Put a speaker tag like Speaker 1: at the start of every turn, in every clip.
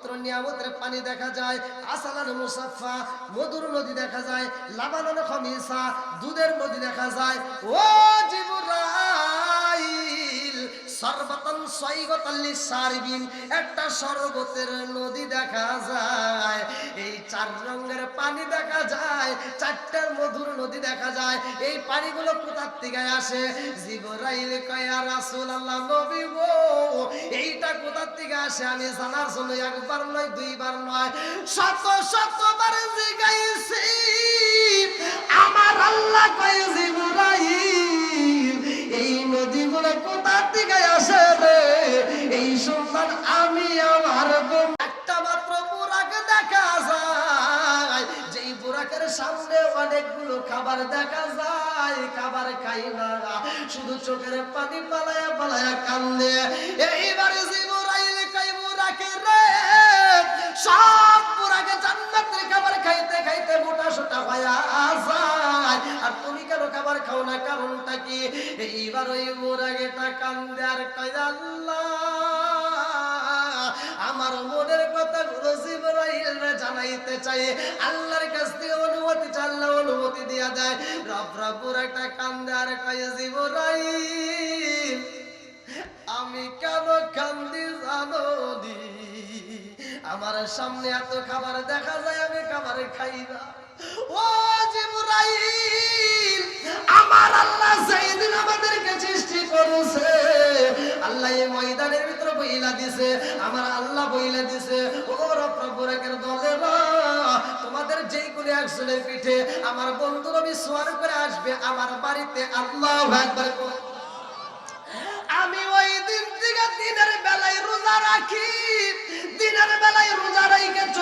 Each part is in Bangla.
Speaker 1: পবিত্র নিয়ামতের পানি দেখা যায়, আসালার মুসাফা মধুর নদী দেখা যায়, লাবানন খমিসা, দুধের নদী দেখা যায়। ও জিবুরাইল সর্বতন সৈগতাল্লি সারবিন, একটা স্বর্গতের নদী দেখা যায়। এই চার রঙের পানি দেখা যায় চারটার মধুর নদী দেখা যায়। এই পানিগুলো কোথার থেকে আসে? জিবরাইল কয়া রাসূল আল্লাহ নবী গো, এইটা কোথার থেকে আসে? আমি জানার জন্য একবার নয়, দুইবার নয়। শত, শতবার জিগাইছি। আমার আল্লাহ কয়, জিবরাইল খাবার দেখা যায়, খাবার খাই না। শুধু চোখের পানি পালায়া পালায়া কান্দে। এইবারে বুড়াকে রে, সব বুড়াকে জান্নাতের খাবার খাইতে খাইতে মোটা সোটা হয়া যায়। আর তুমি কেন খাবার খাও না? কারণটা কি? এইবার ওই বুড়াকেটা কান্দে আর কয়, আল্লাহ আমার মনের কথা গুলো জিবরাইল জানাইতে চাই। আল্লাহর কাছ থেকে অনুমতি চাই, আল্লাহ অনুমতি দিয়া দেয়। রব রব্বুর একটা কান্দে আর কয় আমি কেন কান্দি জানো? আমার সামনে এত খাবার দেখা যায় আমি খাবার খাই না। ও জিবরাইল আমার আল্লাহ যেদিন আমাদেরকে সৃষ্টি করেছে আল্লাহ এই বইলা দিছে, আমার আল্লাহ বইলা দিছে। ও রপ্রভুরের দলেরা তোমাদের যেই করে একজনের পিঠে, আমার বন্ধু রবি সোয়ার করে আসবে, আমার বাড়িতে আল্লাহ একবার আমি ওই দিন থেকে দিনের বেলায় রোজা রাখি, দিনের বেলায় রোজা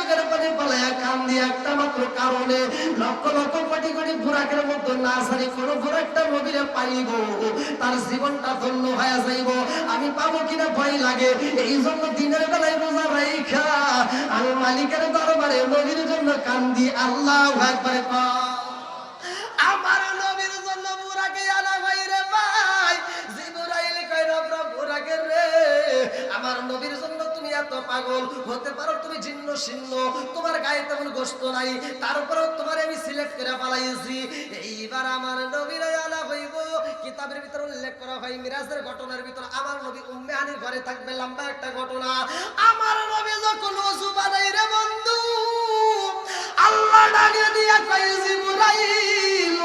Speaker 1: চোখের পানি পালায় কান্দি একটা মাত্র কারণে লক্ষ লক্ষ কোটি কোটি বুড়াকের মতো না সারি কোনো বুড়াকটা নদীরে পাইব। তার জীবনটা ধন্য হয়ে যাইব। আমি পাবো কিনা ভয় লাগে। এই জন্য দিনের বেলায় রোজা রাইখা আমি মালিকের দরবারে নদীর জন্য কান্দি আল্লাহ একবারে আমার নবীর জন্য বুড়াকে আনা ভাই রে ভাই। জিবরাইল কই রব রব বুড়াকে রে। আমার নবীর জন্য এত পাগল, হতে পারো তুমি জিন্ন শিন্ন তোমার গায়ে তেমন গোস্ত নাই তারপরেও তোমার আমি সিলেক্ট করে পালাইছি এইবার আমার নবীর আলা হইব, কিতাবের ভিতরে উল্লেখ করা হয়, মিরাজের ঘটনার ভিতর আমার নবী উম্মে হানির ঘরে থাকবে লম্বা একটা ঘটনা। আমার নবী যখন ওযু বানাই রে বন্ধু আল্লাহ ডাকে দিয়া কই জিবরাইল,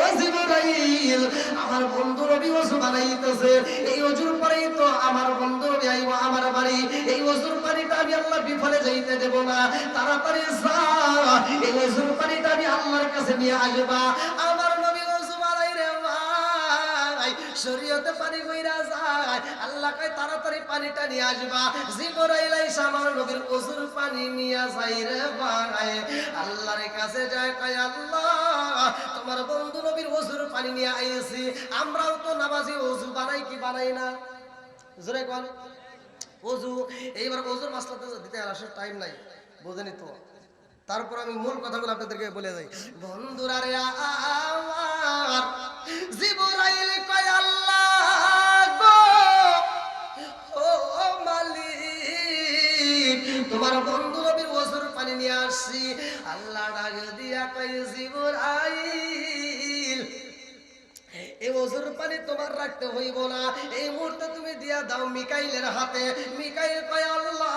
Speaker 1: ও জিবরাইল, আমার বন্ধু রবি ওযু বানাইতেছে। এই ওযুর পরেই তো আমার বন্ধু রবি আইবো আমার বাড়ি। এই ওযুর পানিটা আমি আল্লাহ বিফলে যাইতে দেব না। তাড়াতাড়ি যা, এই ওযুর পানিটা আমি আল্লাহর কাছে নিয়ে আসবা। আমার শরীয়তে পানি বইরা যায়। আল্লাহ কয়, তাড়াতাড়ি পানিটা নিয়ে আসবা। জিবরাইল আইসা আমার নবীর ওযুর পানি নিয়ে যাই ভাই। আল্লাহর কাছে যায়, কয়, আল্লাহ, তোমার বন্ধু নবীর ওযুর পানি নিয়ে আইছি। আমরাও তো নামাজি ওযু বানাই কি বানাই না? জোরে কোন। ওযু এইবার ওযুর মাসলাতে দিতে আসলে টাইম নাই, বোঝেনি তো? তারপর আমি মূল কথাগুলো আপনাদেরকে বলে যাই। বন্ধুরা রে আমার জিবরাইল কয়, আল্লাহ গো, ও মালিক, তোমার বন্ধু নবীর ওসুর পানি নিয়ে আসছি। আল্লাহ ডাক দিয়া কয়, জিবরাইল এই ওজুর পানি তোমার রাখতে হইব না। এই মুহূর্তে তুমি দিয়া দাও মিকাইলের হাতে। মিকাইল কয়, আল্লাহ,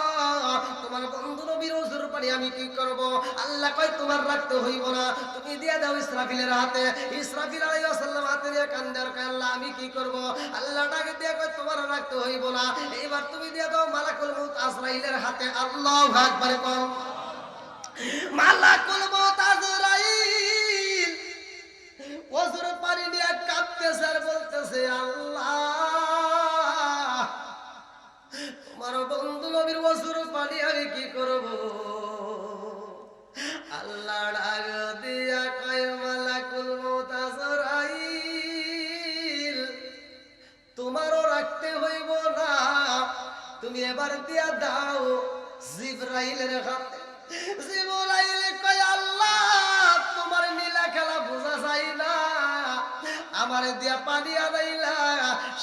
Speaker 1: তোমার বন্ধু নবীর ওজুর পানি আমি কি করব? আল্লাহ কয়, তোমার রাখতে হইব না। তুমি দিয়া দাও ইসরাফিলের হাতে। ইসরাফিল আলাইহিস সালাম হাতে দিয়ে কান্দার কয় আল্লাহ, আমি কি করব? আল্লাহ ডাকে দিয়া কয়, তোমার রাখতে হইব না। এইবার তুমি দিয়া দাও মালাকুল মউত আজরাইলের হাতে। আল্লাহু আকবার কর মালাকুল মউত আজরাইল ওজুর পানি নিয়ে কাঁপতেছে আর বলতেছে, আল্লাহ, তোমার বন্ধু নবীর বসুর পানি আমি কি করব? আল্লাহ ডাক দিয়া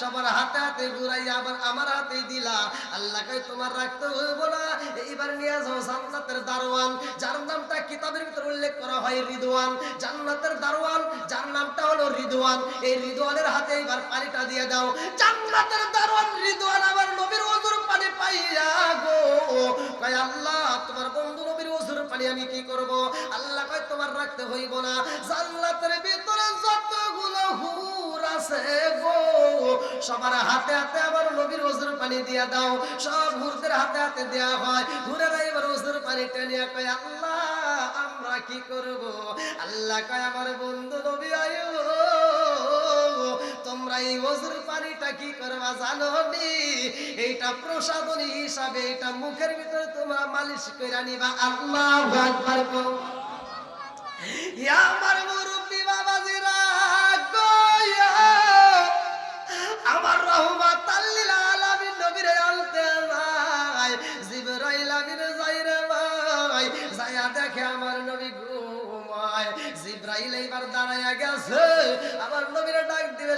Speaker 1: সবার হাতে হাতে ঘুরাইয়া আবার আমার হাতে দিলা। আল্লাহ কই তোমার রাখতে হইব না। এইবার নিয়ে যাও জান্নাতের দারোয়ান। যার নামটা কিতাবের ভিতর উল্লেখ করা হয় রিদওয়ান। জান্নাতের দারোয়ান, যার নামটা হলো রিদওয়ান। এই রিদওয়ানের হাতে এইবার পানিটা দিয়ে দাও। জান্নাতের দারোয়ান রিদওয়ান আবার নবীর ওজুর পানি পাইয়া গো। কয়, আল্লাহ, তোমার বন্ধু নবীর ওজুর পানি আমি কি করব? আল্লাহ কয়, তোমার রাখতে হইব না। জান্নাতের ভিতরে যতগুলো হুর আছে গো সবার হাতে হাতে আবার নবীর ওজুর পানি দিয়া দাও। সব হুরদের হাতে হাতে দেয়া হয়। হুরেরা এবার ওজুর পানি টেনিয়া কয়, আল্লাহ, আমরা কি করব? আল্লাহ কয়, আমার বন্ধু নবী, আয়ো, তোমরা এই ওজুর পানিটা কি করবা জানো নি? এইটা প্রসাদনী হিসাবে এটা মুখের ভিতরে তোমরা মালিশ করে নিবা। আল্লাহ আমার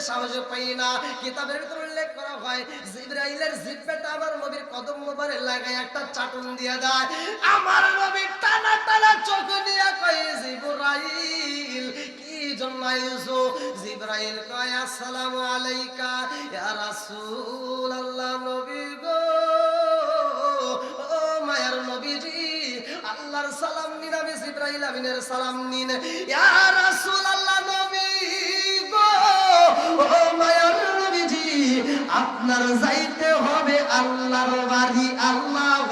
Speaker 1: সাহস পাই না। কিতাবের ভিতরে উল্লেখ করা হয়, জিব্রাইলের জিব্বাটা আমার নবীর কদম মোবারে লাগায় একটা চাটুন দিয়ে দেয়। আমার নবী টানা টানা চোখ নিয়ে কয়, জিব্রাইল সালাম নিন, আমি জিব্রাইল গো আপনার যাইতে হবে আল্লাহর বাড়ি, আল্লাহ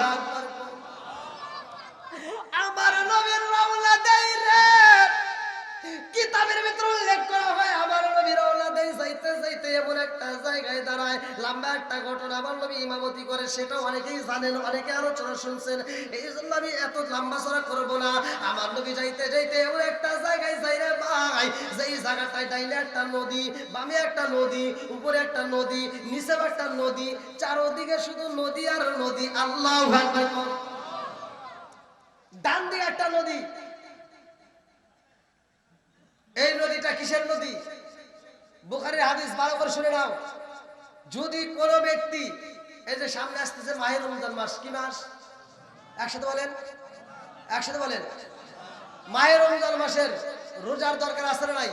Speaker 1: আমার নবীর রওনা দেই রে। কিতাবের ভিতরে উল্লেখ করা হয়, আমার যাইতে যাইতে এমন একটা জায়গায় দাঁড়ায়, লম্বা একটা ঘটনা আমার নবী ইমামতি করে সেটা অনেকেই জানেন, অনেকে আলোচনা শুনছেন। এই জন্য আমি এত লম্বা চড়া করব না। আমার নবী যাইতে যাইতে এমন একটা জায়গায় যাই রে ভাই, যেই জায়গাটায় ডাইনে একটা নদী, বামে একটা নদী, উপরে একটা নদী, নিচে একটা নদী, চারোদিকে শুধু নদী আর নদী, আল্লাহ ডান দিকে একটা নদী। এই নদীটা কিসের নদী? বুখারের হাদিস ভালো করে শুনে নাও। যদি কোনো ব্যক্তি, এই যে সামনে আসতেছে মাহের রমজান মাস, কি মাস? একসাথে বলেন। একসাথে বলেন। মায়ের রমজান মাসের রোজার দরকার না নাই?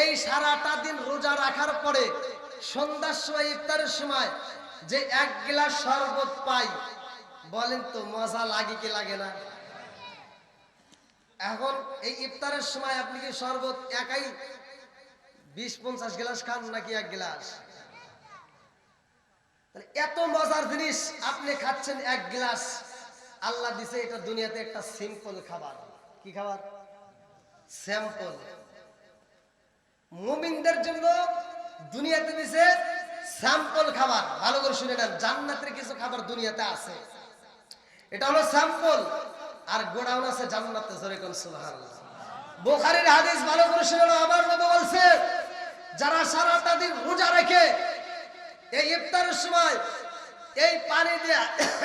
Speaker 1: এই সারাটা দিন রোজা রাখার পরে সন্ধ্যার সময়, ইফতারের সময় যে এক গ্লাস শরবত পাই, বলেন তো মজা লাগে কি লাগে না? এখন এই ইফতারের সময় আপনি কি শরবত একাই বিশ পঞ্চাশ গ্লাস খান নাকি এক গ্লাস? এত মজার জিনিস, আপনি খাচ্ছেন এক গ্লাস। আল্লাহ দিছে এটা দুনিয়াতে একটা সিম্পল খাবার। কি খাবার? স্যাম্পল মুমিনদের জন্য দুনিয়াতে দিছে স্যাম্পল খাবার। ভালো করে শুনে নেন, জান্নাতের কিছু খাবার দুনিয়াতে আছে। এটা হলো স্যাম্পল আর গোডাউন আছে জান্নাতে, জোরে কোন সুবহানাল্লাহ। বুখারীর হাদিস ভালো করে শুনে আমার নবী বলছে, যারা সারাটা দিন রোজা রেখে এই ইফতারের সময় এই পানি দেয়া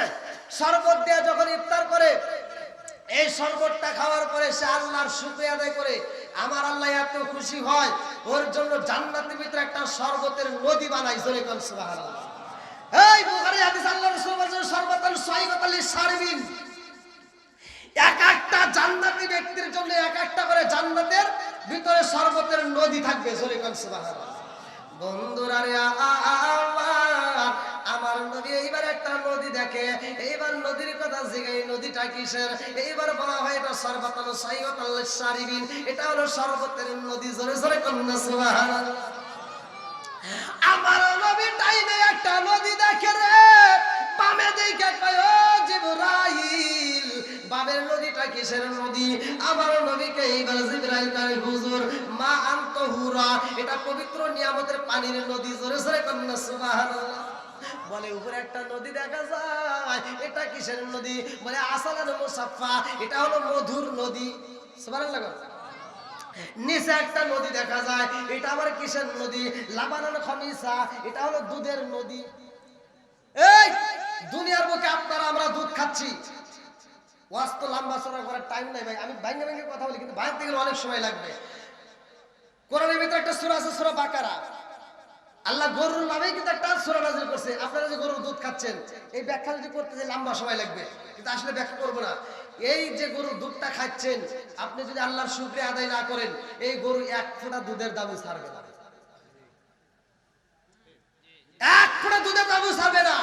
Speaker 1: শরবত দেয়া যখন ইফতার করে, এই শরবতটা খাওয়ার পরে সে আল্লাহর শুকরিয়া আদায় করে, আমার আল্লাহ এত খুশি হয়, ওর জন্য জান্নাতের ভিতরে একটা শরবতের নদী বানাই জোরে কোন সুবহানাল্লাহ। এই বুখারী হাদিস আল্লাহ রাসূল বলেছেন শরবতাল সাইবাতাল শারবিন এক জান্নাতি ব্যক্তির জন্য এক একটা করে জান্নাতের ভিতরে শরবতের নদী থাকবে রে আমার নদী এইবার একটা নদী দেখে, এইবার নদীর কথা জিগাই এটা হলো শরবতের নদী নবী টাইমে একটা নদী দেখে রে, বামে কয় জিবরাইল বামের নদীটা কিসের নদী? আমার নবীকে এইবার জিবরাইল কয় হুজুর, মা আন্তহুরা এটা পবিত্র নিয়ামতের পানির নদী, জোরে জোরে কন্যা সুবহানাল্লাহ। বলে, উপরে একটা নদী দেখা যায়, এটা কিসের নদী? বলে, আসালান মুসাফা এটা হলো মধুর নদী। সুবহানাল্লাহ নিচে একটা নদী দেখা যায়, এটা আবার কিসের নদী? লাবানান খমিসা, এটা হলো দুধের নদী। এই, দুনিয়ার বুকে আপনারা, আমরা দুধ খাচ্ছি। ওয়াজ তো লম্বা চড়া করার টাইম নাই ভাই। আমি ভাঙ্গে ভাঙ্গে কথা বলি, কিন্তু ভাঙতে গেলে অনেক সময় লাগবে। কোরআনের ভিতরে একটা সূরা আছে, সূরা বাকারা। আল্লাহ গরুর নামেই কিন্তু একটা সূরা নাযিল করছে। আপনারা যে গরুর দুধ খাচ্ছেন, এই ব্যাখ্যা যদি করতে যে লম্বা সময় লাগবে। কিন্তু আসলে ব্যাখ্যা করব না। এই যে দুধটা খাচ্ছেন, আপনি যদি আল্লাহর শুকরিয়া আদায় না করেন, এই গরু এক ফোঁটা দুধের দাবি ছাড়বে না। এক ফোঁটা দুধের দাবি ছাড়বে না।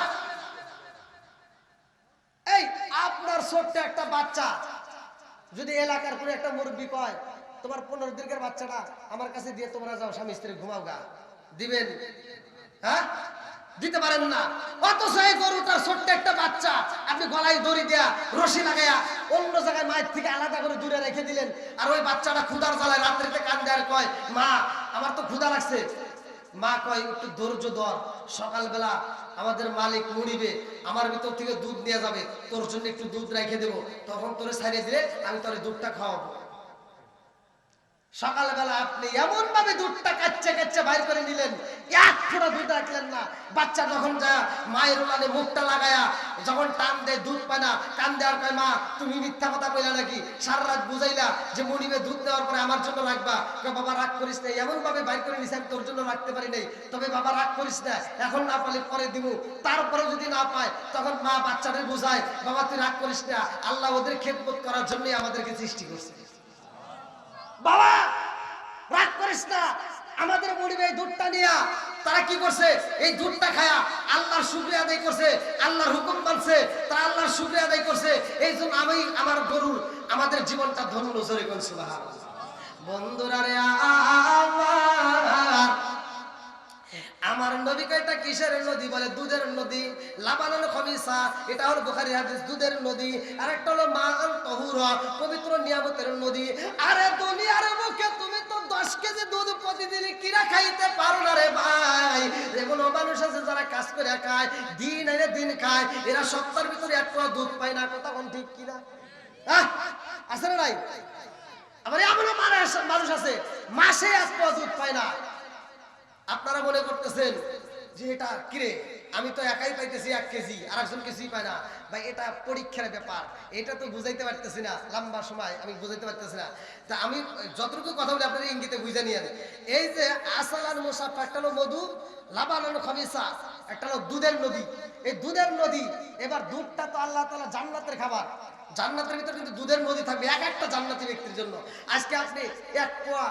Speaker 1: এই আপনার ছোট্ট একটা বাচ্চা, যদি এলাকার কোনো একটা মুরব্বী কয়, তোমার পনেরো দিনের বাচ্চাটা আমার কাছে দিয়ে তোমরা যাও, স্বামী স্ত্রী, ঘুমাও গা। দিবেন? হ্যাঁ? দিতে পারেন না। অথচ এই গরুটার ছোট্ট একটা বাচ্চা, আপনি গলায় দড়ি দেয়া, রশি লাগাইয়া অন্য জায়গায় মায়ের থেকে আলাদা করে দূরে রেখে দিলেন। আর ওই বাচ্চাটা ক্ষুদার জ্বালায় রাত্রিতে কান দেয়ার কয়, মা, আমার তো ক্ষুদা লাগছে মা কয়, একটু ধৈর্য ধর। সকালবেলা আমাদের মালিক মুড়িবে, আমার ভিতর থেকে দুধ নিয়ে যাবে, তোর জন্য একটু দুধ রেখে দেবো। তখন তোরে ছাড়িয়ে দিলে আমি তোর দুধটা খাওয়াবো। সকালবেলা আপনি এমন ভাবে দুধটা কাচ্ছে কাচ্ছে বাইর করে নিলেন এক ফোঁটা দুধ রাখলেন না বাচ্চা যখন যা, মায়ের উলানে মুখটা লাগায়া, যখন টান দেয়, দুধ পায় না কান দেওয়ার কয়, মা, তুমি মিথ্যা কথা কইলা নাকি? সারা রাত বুঝাইলা যে মনিবে দুধ দেওয়ার পরে আমার জন্য রাখবা। বাবা, রাগ করিস না এমন ভাবে বাইর করে নিছে আমি তোর জন্য রাখতে পারি নাই। তবে বাবা, রাগ করিস না, এখন না পালে পরে দিব। তারপরে যদি না পায়, তখন মা বাচ্চাদের বোঝায়, বাবা, তুই রাগ করিস না, আল্লাহ ওদের খেদমত করার জন্যই আমাদেরকে সৃষ্টি করছে। বাবা, রাগ করিস না আমাদের মরিবে এই দুধটা নিয়া, তারা কি করছে? এই দুধটা খায়া আল্লাহর শুক্রিয়া আদায় করছে, আল্লাহর হুকুম মানছে, তারা আল্লাহর শুক্রিয়া আদায় করছে। এই জন্য আমি আমার গরুর, আমাদের জীবনটা ধন্য জোরে করছি বন্ধুরা রে আমার এটা কিসের নদী বলে? দুধের নদী। লাবানন খমিসা, এটা হলো বুখারী হাদিস, দুধের নদী। আর একটা হলো মান তহুর, পবিত্র নিয়ামতের নদী। আরে দুনিয়ার মুখে তুমি 10 কেজি দুধ প্রতিদিন কিরা খাইতে পারো না রে ভাই? এগুলো মানুষ আছে যারা কাজ করে খায় দিন এনে দিন খায় এরা সপ্তাহের ভিতরে এক পোয়া দুধ পায় না কোন ঠিক কিনা? আহ, আছে না নাই? আবার এমনও মানুষ আছে মাসে এক পোয়া দুধ পায় না। আপনারা মনে করতেছেন যে এটা কিরে? আমি তো একাই পাইতেছি এক কেজি আর একজন কিছুই পায় না। ভাই, এটা পরীক্ষার ব্যাপার। এটা তো বুঝাইতে পারতেছি না, লম্বা সময়, আমি বুঝাইতে পারতেছি না। তা আমি যতটুকু কথা বলি আপনার ইঙ্গিতে বুঝে নিয়ে। এই যে আসালান মুসাফা, একটা হলো মধু লাবানান খমিসা একটা হলো দুধের নদী। এই দুধের নদী, এবার দুধটা তো আল্লাহ তালা জান্নাতের খাবার। জান্নাতের ভিতরে কিন্তু দুধের নদী থাকবে, এক একটা জান্নাতি ব্যক্তির জন্য। আজকে আপনি এক পোয়া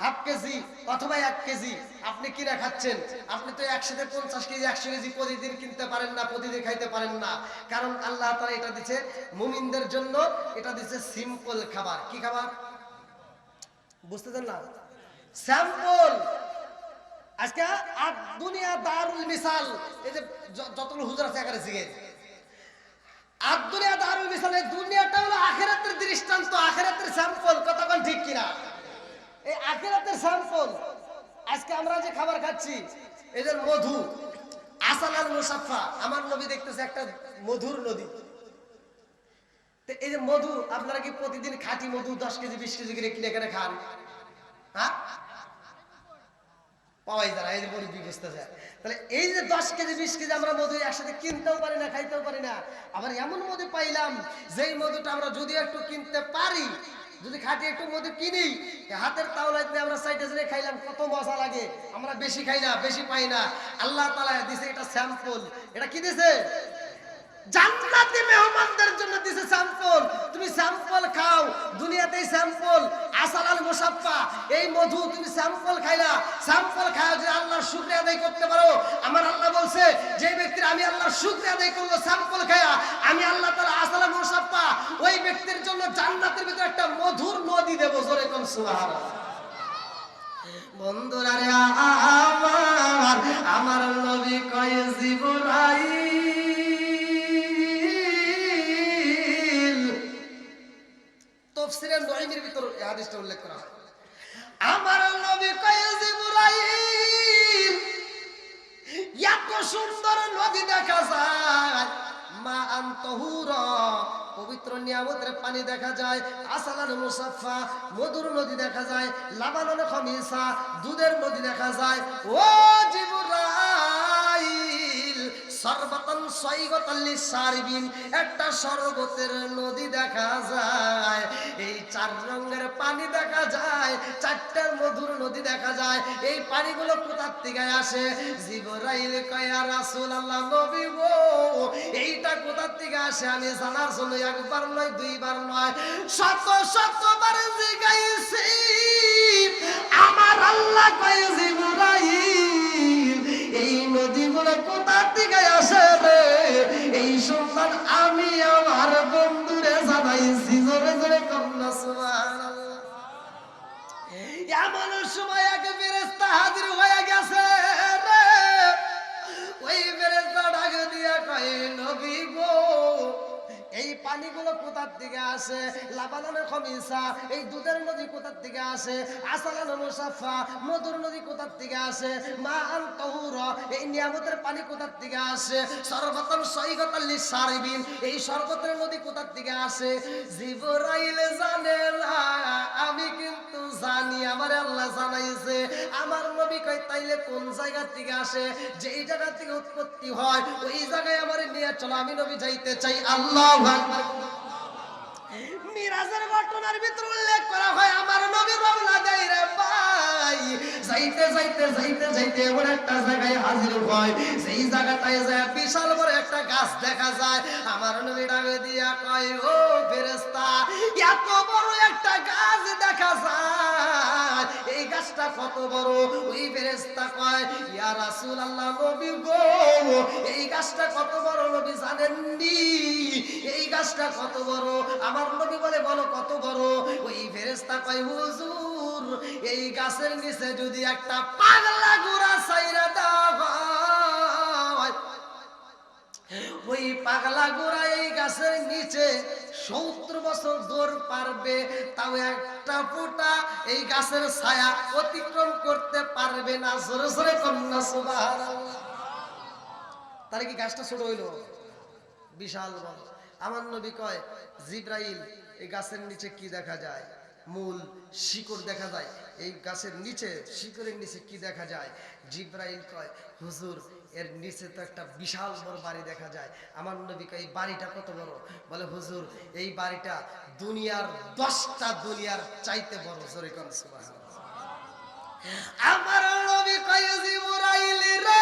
Speaker 1: হাফ কেজি অথবা এক কেজি। আপনি কিনা খাচ্ছেন আপনি তো একসাথে পঞ্চাশ কেজি, একশো কেজি প্রতিদিন কিনতে পারেন না, প্রতিদিন খাইতে পারেন না। কারণ আল্লাহ তারা এটা দিচ্ছে মুমিনদের জন্য, এটা দিচ্ছে সিম্পল খাবার। কি খাবার? বুঝতেছেন না? স্যাম্পল! আজকে আর দুনিয়া দারুল মিসাল। এই যে যতগুলো হুজুর আছে এখানে শিখে আর দুনিয়া দারুল মিসাল, এই দুনিয়াটা হলো আখেরাতের দৃষ্টান্ত, আখেরাতের স্যাম্পল। কতক্ষণ ঠিক কিনা? এই আখেরাতের স্যাম্পল। আজকে আমরা যে খাবার খাচ্ছি, এদের মধু। আসালাল মুসাফা আমার নবী দেখতেছে একটা মধুর নদী। এই যে মধু, আপনারা কি প্রতিদিন খাঁটি মধু দশ কেজি, বিশ কেজি করে কিনে কিনে খান? হ্যাঁ? যায় এই যে তাহলে এই যে দশ কেজি, বিশ কেজি আমরা মধু একসাথে কিনতেও পারি না, খাইতেও পারি না। আবার এমন মধু পাইলাম, যেই মধুটা আমরা যদি একটু কিনতে পারি যদি খাটি একটু মধ্যে কিনি হাতের তাওলা দিয়ে আমরা সাইডে সাইডে খাইলাম, কত মজা লাগে। আমরা বেশি খাই না, বেশি পাই না। আল্লাহ তালা দিছে এটা স্যাম্পল। এটা কি দিছে? জান্নাতি মেহমানদের জন্য দিছে স্যাম্পল। তুমি স্যাম্পল খাও, দুনিয়াতেই স্যাম্পল। আসালাল মুসাফফা, এই মধু তুমি স্যাম্পল খাইলা। স্যাম্পল খাও যে আল্লাহর শুকরিয়া আদায় করতে পারো, আমার আল্লাহ বলছে, যে ব্যক্তির আমি আল্লাহর শুকরিয়া আদায় করল স্যাম্পল খায়া, আমি আল্লাহ তাআলা আসালাল মুসাফফা, ওই ব্যক্তির জন্য জান্নাতের ভিতরে একটা মধুর নদী দেব, জোরে কোন সুবহানাল্লাহ। বন্ধুরা রে আমার আমার নবী কয়, জিবরাইল তফসিরে নঈমের ভিতর এই হাদিসটা উল্লেখ করা হয়। আমার নবী এত সুন্দর নদী দেখা যায়, মা আন্তহুর পবিত্র নিয়ামতের পানি দেখা যায়, আসালার মুসাফা মধুর নদী দেখা যায়, লাবানন খমিসা, দুধের নদী দেখা যায়। ও জিবরাইল! সর্বতন সৈগতাল্লি সারবিন একটা স্বর্গতের নদী দেখা যায়। এই চার রঙের পানি দেখা যায় চারটার মধুর নদী দেখা যায়। এই পানিগুলো কোথার থেকে আসে? জিবরাইল কয়া রাসূল আল্লাহ নবী গো, এইটা কোথার থেকে আসে? আমি জানার জন্য একবার নয়, দুইবার নয়। শত, শতবার জিগাইছি, আমার আল্লাহ কয়, জিবরাইল, এই নদীগুলো থেকে আসে রে এই সন্তান আমি আমার বন্ধুরে জানাইছি। জোরে জোরে কন্যা সুবহানাল্লাহ। এমন সময় এক ফেরেস্তা হাজির হয়ে গেছে রে। ওই ফেরেস্তা ডাক দিয়া কয়, নবী এই পানিগুলো কোথার থেকে আসে? লাবানানের খমিসা এই দুধের নদী কোথার থেকে আসে? আসালানো মুসাফা মধুর নদী কোথার থেকে আসে? মা আন তহুর, এই নিয়ামতের পানি কোথার থেকে আসে? সর্বতন সৈগতাল্লি সারিবিন, এই সর্বতের নদী কোথার থেকে আসে? জিবরাইল জানে আমি কিন্তু জানি, আমার আল্লাহ জানাইছে। আমার নবী কই তাইলে কোন জায়গা থেকে আসে? যেই জায়গা থেকে উৎপত্তি হয়, ওই জায়গায় আমার নিয়ে চলো, আমি নবী যাইতে চাই, আল্লাহ মিরাজের ঘটনার ভিতর উল্লেখ করা হয়, আমার নবী রওনা দেয় রে ভাই। যাইতে যাইতে যাইতে যাইতে এমন একটা জায়গায় হাজির হয়। সেই জায়গাটায় যায়, বিশাল বড় একটা গাছ দেখা যায়। আমার নবী ডাকে দিয়া কয়, ও ফেরেশতা, এত বড় একটা গাছ দেখা যায়। এই গাছটা কত বড়? ওই ফেরেশতা কয়, ইয়া রাসূলুল্লাহ নবী গো গাছটা কত বড় নবী জানেননি? এই গাছটা কত বড়? আমার নবী বলে, বলো কত বড়? ওই ফেরেশতা কয়, হুজুর, এই গাছের নিচে যদি একটা পাগলা ঘোড়া সাইরা দাও ওই পাগলা গোড়া এই গাছের নিচে সত্তর বছর দৌড় পারবে, তাও একটা ফোঁটা এই গাছের ছায়া অতিক্রম করতে পারবে না। সরে সরে কন্যা সুবাহ তাহলে কি গাছটা ছোট হইল? বিশাল বড়। আমার নবী কয়, জিব্রাইল, এই গাছের নিচে কি দেখা যায়? মূল শিকড় দেখা যায়। এই গাছের নিচে, শিকড়ের নিচে কি দেখা যায়? জিব্রাইল কয়, হুজুর, এর নিচে তো একটা বিশাল বড় বাড়ি দেখা যায়। আমার নবী কয়, এই বাড়িটা কত বড়? বলে, হুজুর, এই বাড়িটা দুনিয়ার দশটা দুনিয়ার চাইতে বড়। জোরে কোন, সুবহানাল্লাহ। আমার নবী কয়, জিব্রাইল রে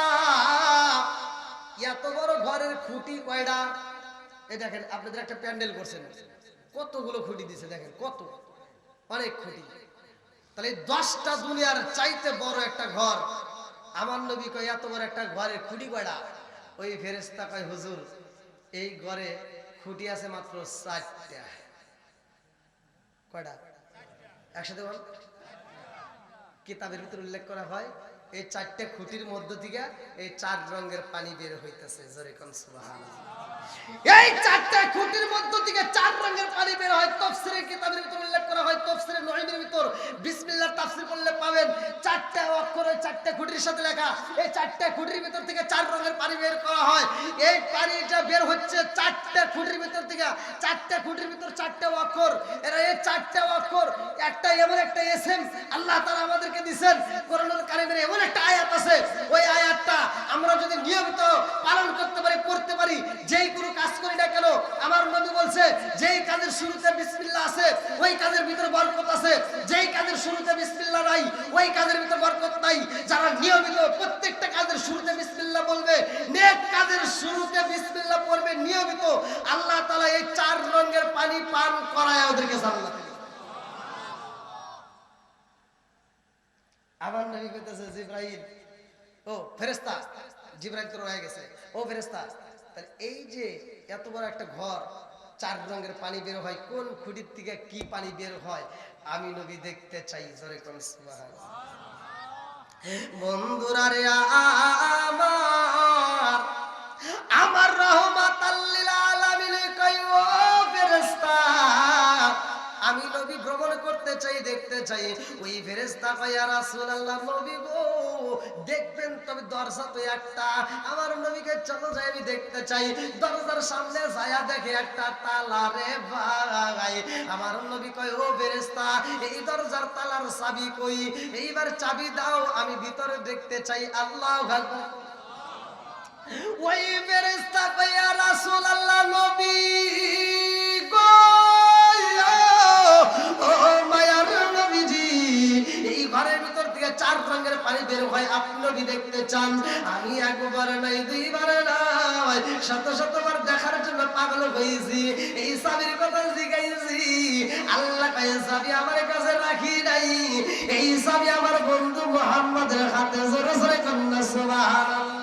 Speaker 1: এত বড় ঘরের খুঁটি কয়টা এই দেখেন, আপনাদের একটা প্যান্ডেল করছেন। কতগুলো খুঁটি দিছে দেখেন, কত? অনেক খুঁটি। তাহলে দশটা দুনিয়ার চাইতে বড় একটা ঘর, আমার নবী কয়, এত বড় একটা ঘরের খুঁটি কয়টা ওই ফেরেশতা কয়, হুজুর, এই ঘরে খুঁটি আছে মাত্র চারটা। কয়টা একসাথে বল। কিতাবের ভিতরে উল্লেখ করা হয় এই চারটে খুঁটির মধ্য থেকে এই চার রঙের পানি বের হইতেছে, জোরে কোন সুবহানাল্লাহ। এই চারটে খুঁটির মধ্য থেকে চার রঙের পানি বের হয় তফসিরের কিতাবের ভিতর উল্লেখ করা হয় তফসিরের নহিমের ভিতর। বিসমিল্লাহ তাফসীর করলে পাবেন চারটে অক্ষরে চারটে খুঁটির সাথে লেখা। এই চারটে খুঁটির ভিতর থেকে চার রঙের পানি বের করা হয়। এই পানিটা বের হচ্ছে চারটে খুঁটির ভিতর থেকে, চারটে খুঁটির ভিতর চারটে অক্ষর। চারটে অক্ষর, একটা এমন একটা এসএম আল্লাহ তাআলা আমাদেরকে দিবেন কোরআনুল কারীমের এমন একটা আয়াত আছে। ওই আয়াতটা আমরা যদি নিয়মিত পালন করতে পারি করতে পারি, যেই কোনো কাজ করি না কেন, আমার নবী বলছে, যেই কাজের শুরুতে বিসমিল্লাহ আছে, ওই কাজের ভিতর বরকত আছে। যেই কাজের শুরুতে বিসমিল্লাহ নাই, ওই কাজের ভিতর বরকত নাই। যারা নিয়মিত প্রত্যেকটা কাজের শুরুতে বিসমিল্লাহ বলবে নেক কাজের শুরুতে বিসমিল্লাহ পড়বে, নিয়মিত আল্লাহ এই চার রঙের পানি পান করায় ওদেরকে কইতেছে ও গেছে, ও তাহলে এই যে এত বড় একটা ঘর, চার রঙের পানি বের হয়, কোন খুঁটির থেকে কি পানি বের হয়? আমি নবী দেখতে চাই, জোরে কোন বন্ধুরা রে আমার আমার রহমাত আমি নবী ভ্রমণ করতে চাই, দেখতে চাই। ওই ফেরেস্তা কয়া রাসূলুল্লাহ, নবী গো, দেখবেন তবে দরজা তো একটা। আমার নবীকে চলো যাই, আমি দেখতে চাই। দরজার সামনে যায়া দেখে একটা তালা রে ভাই। আমার নবী কয়, ও ফেরেস্তা এই দরজার তালার চাবি কই? এইবার চাবি দাও, আমি ভিতরে দেখতে চাই। আল্লাহ ওই নবী ও মায়ার নবীজি, এই ঘরের চার রঙের পানি বের হয়, আপনি দেখতে চান? আমি একবার নাই, দুইবার নাই, শত শতবার দেখার জন্য পাগল হয়েছি, এই সাবির কথা জিগাইছি আল্লাহ সাবি আমার কাছে রাখি নাই। এই সাবি আমার বন্ধু মোহাম্মদের হাতে জোরে জোরে কন্যা, সুবহানাল্লাহ।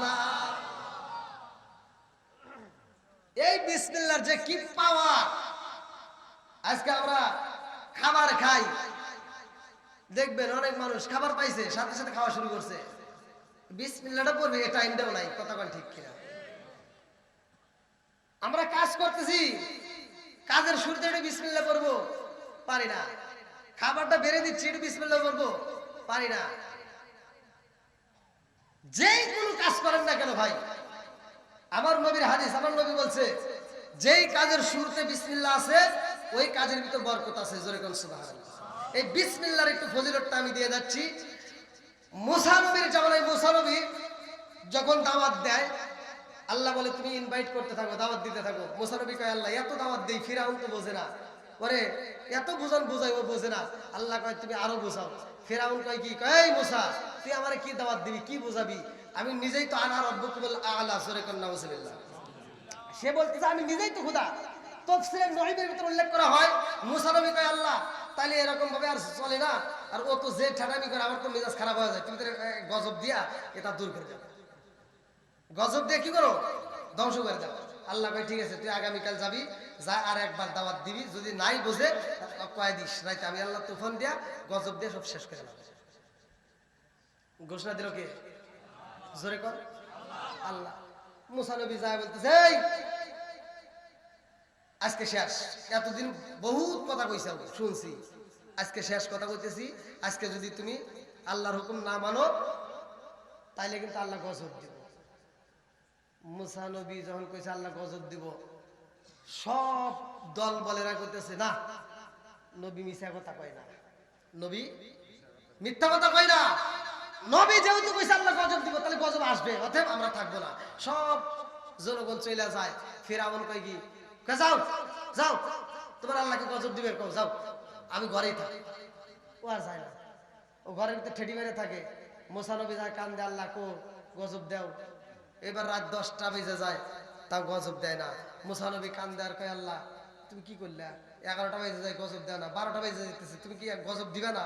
Speaker 1: এই বিসমিল্লার যে কি পাওয়ার? আজকে আমরা খাবার খাই। দেখবেন অনেক মানুষ খাবার পাইছে, সাথে সাথে খাওয়া শুরু করছে। বিসমিল্লাটা পড়বে টাইমটাও নাই ঠিক কিনা? আমরা কাজ করতেছি। কাজের শুরুতে একটু বিসমিল্লা করব পারি না। খাবারটা বেড়ে দিচ্ছি, একটু বিসমিল্লা করব পারি না। যেই কোনো কাজ করেন না কেন ভাই আমার নবীর হাদিস, আমার নবী বলছে, যেই কাজের শুরুতে বিসমিল্লাহ আছে, ওই কাজের ভিতর বরকত আছে, জোরে এই বিসমিল্লাহর একটু ফজিলতটা আমি দিয়ে যাচ্ছি। মুসা নবীর জামানায় মুসা নবী যখন দাওয়াত দেয়, আল্লাহ বলে, তুমি ইনভাইট করতে থাকো, দাওয়াত দিতে থাকো। মুসা নবী কয়, আল্লাহ, এত দাওয়াত দেই, ফিরাউন তো বোঝে না। ওরে, এত বুঝান বুঝাই ও বোঝে না। আল্লাহ কয়, তুমি আরও বোঝাও। ফেরাউন কয় কি? কয় মুসা, তুই আমারে কি দাওয়াত দিবি? কি বুঝাবি? আমি নিজেই তো আনা রব্বুকুল আলা সে বলতেছে, আমি নিজেই তো খুদা তফসিলের ভিতরে উল্লেখ করা হয়, মুসা নবী কয়, আল্লাহ তাহলে এরকম ভাবে আর চলে না। আর ও তো যে ঠাটামি করে, আমার তো মেজাজ খারাপ হয়ে যায়। তুমি গজব দিয়া এটা দূর করে গজব দিয়ে কি করো? ধ্বংস করে দাও। আল্লাহ কয়, ঠিক আছে, তুই আগামীকাল যাবি, যা আর একবার দাওয়াত দিবি। যদি নাই বোঝে কয় দিস। রাইতে আমি আল্লাহ তুফান দিয়া গজব দিয়ে সব শেষ করে দেবো ঘোষণা দিল কে? জোরে কর। আল্লাহ। মুসা নবী যায় বলতেছে আজকে শেষ। এতদিন বহুত কথা কইছে শুনছি। আজকে শেষ কথা কইতেছি। আজকে যদি তুমি আল্লাহর হুকুম না মানো, তাইলে কিন্তু আল্লাহ গজব দিব। মুসা নবী যখন কইছে আল্লাহ গজব দিব, সব দল বলেরা করতেছে না, নবী মিশা কথা কয় না। নবী মিথ্যা কথা কয় না। নবী যেহেতু কইছে আল্লাহ গজব দিব, তাহলে গজব আসবে, অতএব আমরা থাকব না। সব জনগণ চলে যায়। ফেরাউন কয় কি? যাও যাও, তোমার আল্লাহকে গজব দিবে কও যাও। আমি ঘরেই থাকি। ও আর যায় না। ও ঘরের ভিতরে ঠেটি মেরে থাকে। মোসানবী যায় কান দে আল্লাহ কো, গজব দেও। এবার রাত দশটা বেজে যায়, তাও গজব দেয় না। মুসানবী কান দেয়ার কয়, আল্লাহ, তুমি কি করলে? এগারোটা বেজে যায়, গজব দেয় না। বারোটা বেজে যেতেছে তুমি কি আর গজব দিবে না?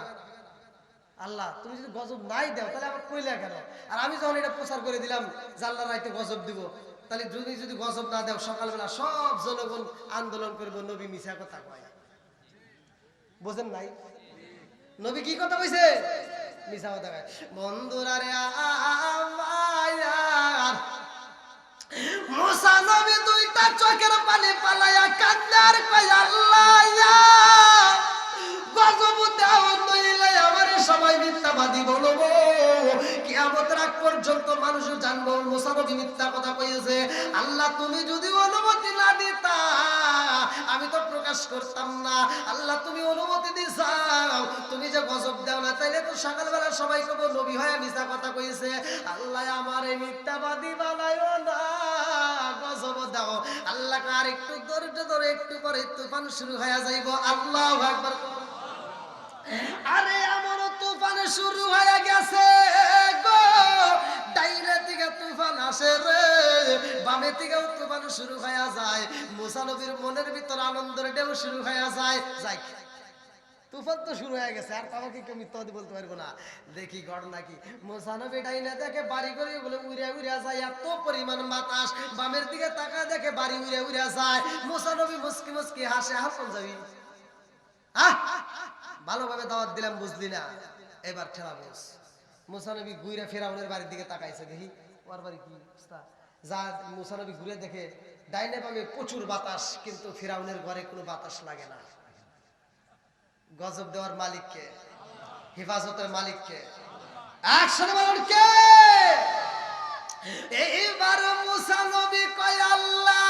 Speaker 1: আল্লাহ, তুমি যদি গজব নাই দাও, তাহলে আবার কইলে কেন? আর আমি যখন এটা প্রচার করে দিলাম জাল্লা রাইতে গজব দিব, তাহলে যদি যদি গজব না দাও, সকালবেলা সব জনগণ আন্দোলন করব, নবী মিশা কথা কয়। বোঝেন নাই? নবী কি কথা কইছে? মিশা কথা কয়। বন্ধুরা রে আমার, মুসা নবী দুইটা চোখের পানি পালাইয়া কান্দার কয় পর্যন্ত মানুষ জানব মুসা নবী মিথ্যা কথা কইছে আল্লাহ, তুমি যদি অনুমতি না দিতা, আমি তো প্রকাশ করতাম না। আল্লাহ, তুমি অনুমতি দিছাও। তুমি যে গজব দাও না, তাইলে তো সকালবেলা সবাই কব, নবী হয়ে মিথ্যা কথা কইছে। আল্লাহ, আমার এই মিথ্যাবাদী বানায়ও না, গজব দাও। আল্লাহ, আর একটু ধৈর্য ধরে, একটু পরে তুফান শুরু হয়ে যাইব। আল্লাহ আরে আমার তুফান শুরু হয়ে গেছে। তুফান আসে রে। বামে থেকেও তুফান শুরু হয়ে যায়। মুসা মনের ভিতর আনন্দের ঢেউ শুরু হয়ে যায়। যাই, তুফান তো শুরু হয়ে গেছে, আর কাউকে কেউ মিথ্যাবাদী বলতে পারব না? দেখি গড় নাকি। মোসানবী ডাইনে দেখে বাড়ি করে বলে, উড়ে উড়ে যায়, এত পরিমাণ বাতাস। বামের দিকে তাকা দেখে বাড়ি উড়ে উড়ে যায়। মোসানবী মুসকি মুসকি হাসে হাসন যাবি ভালোভাবে দাওয়াত দিলাম, বুঝলি না? এবার ঠেলা বুঝ মুসানবী ঘুরে ফেরাউনের বাড়ির দিকে তাকাইছে, দেখি। বারবার কি যা মুসানবী ঘুরে দেখে, ডাইনে বামে প্রচুর বাতাস, কিন্তু ফিরাউনের ঘরে কোনো বাতাস লাগে না। গজব দেওয়ার মালিককে, হেফাজতের মালিককে। একসাথে বলুন, কে? এইবার মুসা নবী কয়, আল্লাহ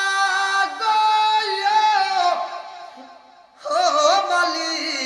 Speaker 1: ও মালিক।